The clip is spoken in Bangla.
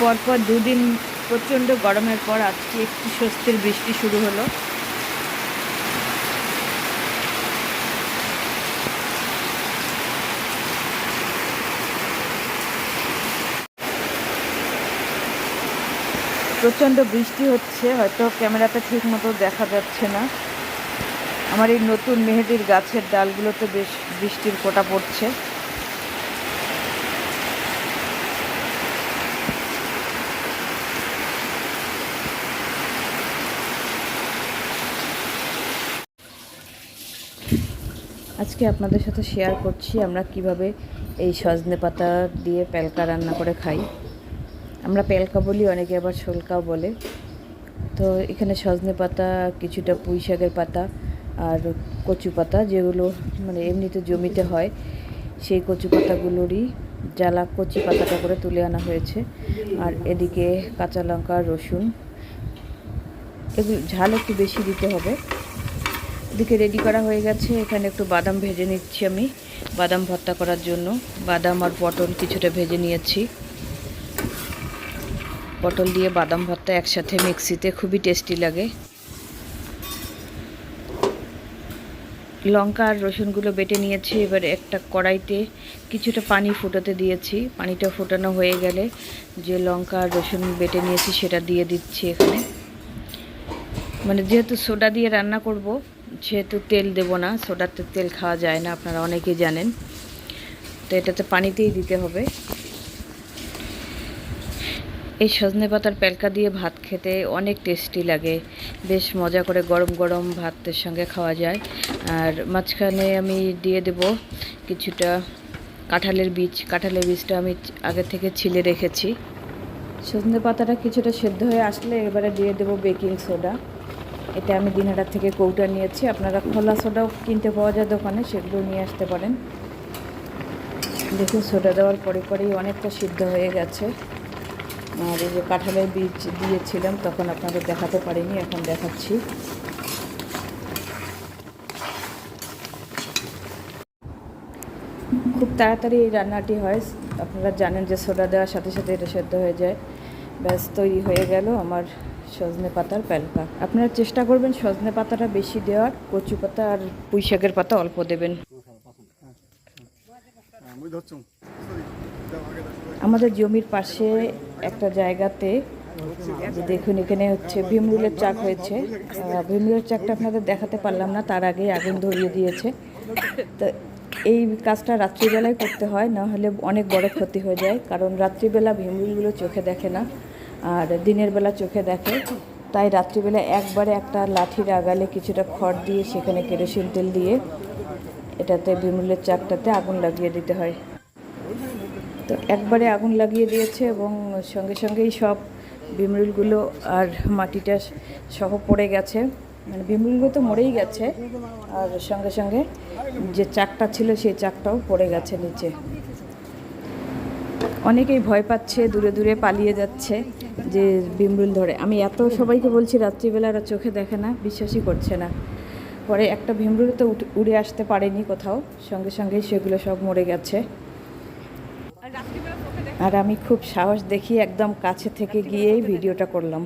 পরপর দুদিন প্রচণ্ড গরমের পর আজকে একটু স্বস্তির বৃষ্টি শুরু হলো। প্রচণ্ড বৃষ্টি হচ্ছে, হয়তো ক্যামেরাতে ঠিক মতো দেখা যাচ্ছে না। আমার এই নতুন মেহেদির গাছের ডালগুলোতে বেশ বৃষ্টির কোটা পড়ছে। আজকে আপনাদের সাথে শেয়ার করছি আমরা কীভাবে এই সজনে পাতা দিয়ে পেলকা রান্না করে খাই। আমরা পেলকা বলি, অনেকে আবার শোলকাও বলে। তো এখানে সজনে পাতা, কিছুটা পুঁই শাকের পাতা আর কচু পাতা যেগুলো মানে এমনিতে জমিতে হয়, সেই কচু পাতাগুলোরই জ্বালা কচি পাতাটা করে তুলে আনা হয়েছে। আর এদিকে কাঁচা লঙ্কা, রসুন, এগুলো ঝাল একটু বেশি দিতে হবে। এদিকে রেডি করা হয়ে গেছে। এখানে একটু বাদাম ভেজে নিচ্ছি আমি। বাদাম ভর্তা করার জন্য। বাদাম আর পটল কিছুটা ভেজে নিয়েছি। পটল দিয়ে বাদাম ভর্তা একসাথে মিক্সিতে খুবই টেস্টি লাগে। লঙ্কা আর রসুনগুলো বেটে নিয়েছি। এবার একটা কড়াইতে কিছুটা পানি ফুটাতে দিয়েছি। পানিটা ফোটানো হয়ে গেলে যে লঙ্কা আর রসুন বেটে নিয়েছি, সেটা দিয়ে দিচ্ছি এখানে। মানে যেহেতু সোডা দিয়ে রান্না করব সেহেতু তেল দেব না, সোডাতে তেল খাওয়া যায় না, আপনারা অনেকেই জানেন। তো এটাতে পানিতেই দিতে হবে। এই সজনে পাতার প্যালকা দিয়ে ভাত খেতে অনেক টেস্টি লাগে। বেশ মজা করে গরম গরম ভাতের সঙ্গে খাওয়া যায়। আর মাঝখানে আমি দিয়ে দেব কিছুটা কাঁঠালের বীজ। কাঁঠালের বীজটা আমি আগে থেকে ছিলে রেখেছি। সজনে পাতাটা কিছুটা সেদ্ধ হয়ে আসলে এবারে দিয়ে দেব বেকিং সোডা। এটা আমি দিনহাটার থেকে কৌটা নিয়েছি। আপনারা খোলা সোডাও কিনতে পাওয়া যায় দোকানে, সেগুলো নিয়ে আসতে পারেন। দেখুন, সোডা দেওয়ার পরে পরেই অনেকটা সিদ্ধ হয়ে গেছে। আর এই যে কাঁঠালের বীজ দিয়েছিলাম, তখন আপনাদের দেখাতে পারিনি, এখন দেখাচ্ছি। খুব তাড়াতাড়ি এই রান্নাটি হয়। আপনারা জানেন যে সোডা দেওয়ার সাথে সাথে এটা সেদ্ধ হয়ে যায়। ব্যাস, তৈরি হয়ে গেল আমার সজনে পাতার প্যালকা আপনারা চেষ্টা করবেন সজনে পাতাটা বেশি দেওয়ার, কচু পাতা আর পুঁই শাকের পাতা অল্প দেবেন। আমাদের জমির পাশে একটা জায়গাতে দেখুন, এখানে হচ্ছে ভীমরুলের চাক হয়েছে। ভীমরুলের চাকটা আপনাদের দেখাতে পারলাম না, তার আগে আগুন ধরিয়ে দিয়েছে। তো এই কাজটা রাত্রিবেলায় করতে হয়, না হলে অনেক বড় ক্ষতি হয়ে যায়, কারণ রাত্রিবেলা ভীমরুলগুলো চোখে দেখে না। আর দিনের বেলা চোখে দেখে। তাই রাত্রিবেলা একবারে একটা লাঠির আগালে কিছুটা খড় দিয়ে সেখানে কেরোসিন তেল দিয়ে এটাতে ভীমরুলের চাকটাতে আগুন লাগিয়ে দিতে হয়। তো একবারে আগুন লাগিয়ে দিয়েছে এবং সঙ্গে সঙ্গেই সব বিমরুলগুলো আর মাটিটা সহ পড়ে গেছে। মানে বিমরুলগুলো তো মরেই গেছে। আর সঙ্গে সঙ্গে যে চাকটা ছিল সেই চাকটাও পড়ে গেছে নিচে। অনেকেই ভয় পাচ্ছে দূরে দূরে পালিয়ে যাচ্ছে যে বিমরুল ধরে। আমি এত সবাইকে বলছি রাত্রিবেলা ওরা চোখে দেখে না বিশ্বাসই করছে না। পরে একটা ভিমরুল তো উড়ে আসতে পারেনি কোথাও সঙ্গে সঙ্গেই সেগুলো সব মরে গেছে। আর আমি খুব সাহস দেখি একদম কাছে থেকে গিয়েই ভিডিওটা করলাম।